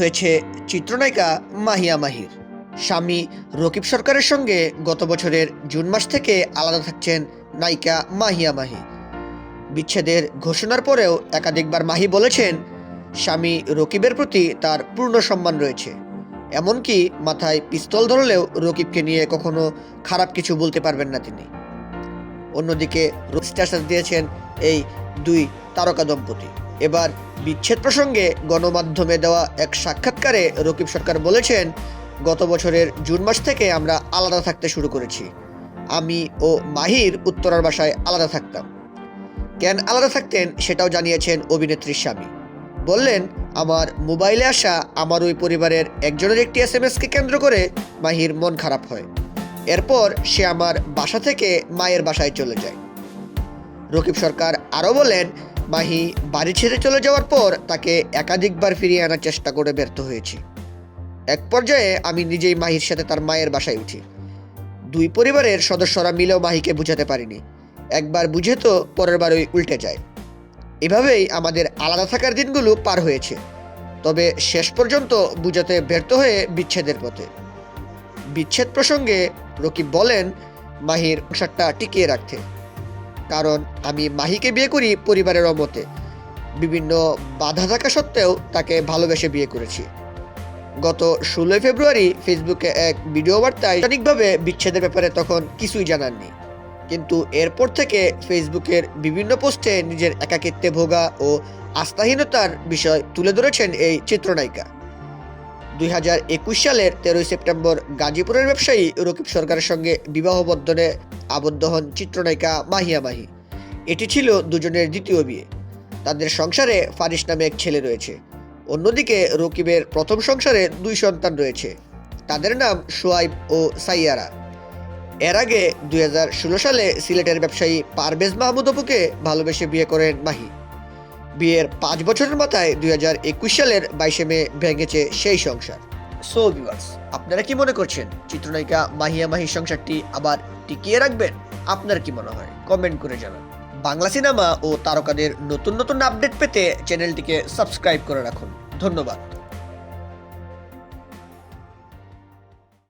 হয়েছে চিত্রনায়িকা মাহিয়া মাহির। স্বামী রকিব সরকারের সঙ্গে গত বছরের জুন মাস থেকে আলাদা থাকছেন নায়িকা মাহিয়া মাহি বিচ্ছেদের ঘোষণার পরেও একাধিকবার মাহি বলেছেন, স্বামী রকিবের প্রতি তার পূর্ণ সম্মান রয়েছে। এমনকি মাথায় পিস্তল ধরলেও রকিবকে নিয়ে কখনো খারাপ কিছু বলতে পারবেন না তিনি। অন্যদিকে স্ট্যাটাস দিয়েছেন এই দুই তারকা দম্পতি। এবার বিচ্ছেদ প্রসঙ্গে গণমাধ্যমে দেওয়া এক সাক্ষাৎকারে রকিব সরকার বলেছেন, গত বছরের জুন মাস থেকে আমরা আলাদা থাকতে শুরু করেছি। আমি ও মাহির উত্তরার বাসায় আলাদা থাকতাম। কেন আলাদা থাকতেন সেটাও জানিয়েছেন অভিনেত্রীর স্বামী। বললেন, আমার মোবাইলে আসা আমার ওই পরিবারের একজনের একটি এস এম এসকে কেন্দ্র করে মাহির মন খারাপ হয়। এরপর সে আমার বাসা থেকে মায়ের বাসায় চলে যায়। রকিব সরকার আরও বলেন মাহি বাড়ি ছেড়ে চলে যাওয়ার পর তাকে একাধিকবার ফিরিয়ে আনার চেষ্টা করে ব্যর্থ হয়েছি। এক পর্যায়ে আমি নিজেই মাহির সাথে তার মায়ের বাসায় উঠি। দুই পরিবারের সদস্যরা মিলেও মাহিকে বুঝাতে পারিনি। একবার বুঝে তো পরের বার ওই উল্টে যায়। এভাবেই আমাদের আলাদা থাকার দিনগুলো পার হয়েছে। তবে শেষ পর্যন্ত বুঝাতে ব্যর্থ হয়ে বিচ্ছেদের পথে। বিচ্ছেদ প্রসঙ্গে রকিব বলেন, মাহির সংসারটা টিকিয়ে রাখতে। কারণ আমি মাহিকে বিয়ে করি পরিবারের অমতে। বিভিন্ন বাধা থাকা সত্ত্বেও তাকে ভালোবেসে বিয়ে করেছি। গত ষোলোই ফেব্রুয়ারি ফেসবুকে এক ভিডিও বার্তায় সঠিকভাবে বিচ্ছেদের ব্যাপারে তখন কিছুই জানাননি কিন্তু এরপর থেকে ফেসবুকের বিভিন্ন পোস্টে নিজের একাকিত্বে ভোগা ও আস্থাহীনতার বিষয় তুলে ধরেছেন এই চিত্রনায়িকা। দুই হাজার একুশ সালের তেরোই সেপ্টেম্বর গাজীপুরের ব্যবসায়ী রকিব সরকারের সঙ্গে বিবাহ বন্ধনে আবদ্ধ হন চিত্রনায়িকা মাহিয়া মাহি। এটি ছিল দুজনের দ্বিতীয় বিয়ে। তাদের সংসারে ফারিস নামে এক ছেলে রয়েছে। অন্যদিকে রকিবের প্রথম সংসারে দুই সন্তান রয়েছে। তাদের নাম সোয়াইব ও সাইয়ারা। এর আগে দুই হাজার ষোলো সালে সিলেটের ব্যবসায়ী পারভেজ মাহমুদ অপুকে ভালোবেসে বিয়ে করেন মাহি। বিয়ের পাঁচ বছরের মাথায় দুই হাজার একুশ সালের বাইশে মে ভেঙেছে সেই সংসার। সো ভিউয়ার্স আপনারা কি মনে করছেন? চিত্রনায়িকা মাহিয়া মাহি সংসারটি আবার টিকিয়ে রাখবেন? আপনার কি মনে হয়? কমেন্ট করে জানান। বাংলা সিনেমা ও তারকাদের নতুন নতুন আপডেট পেতে চ্যানেলটিকে সাবস্ক্রাইব করে রাখুন। ধন্যবাদ।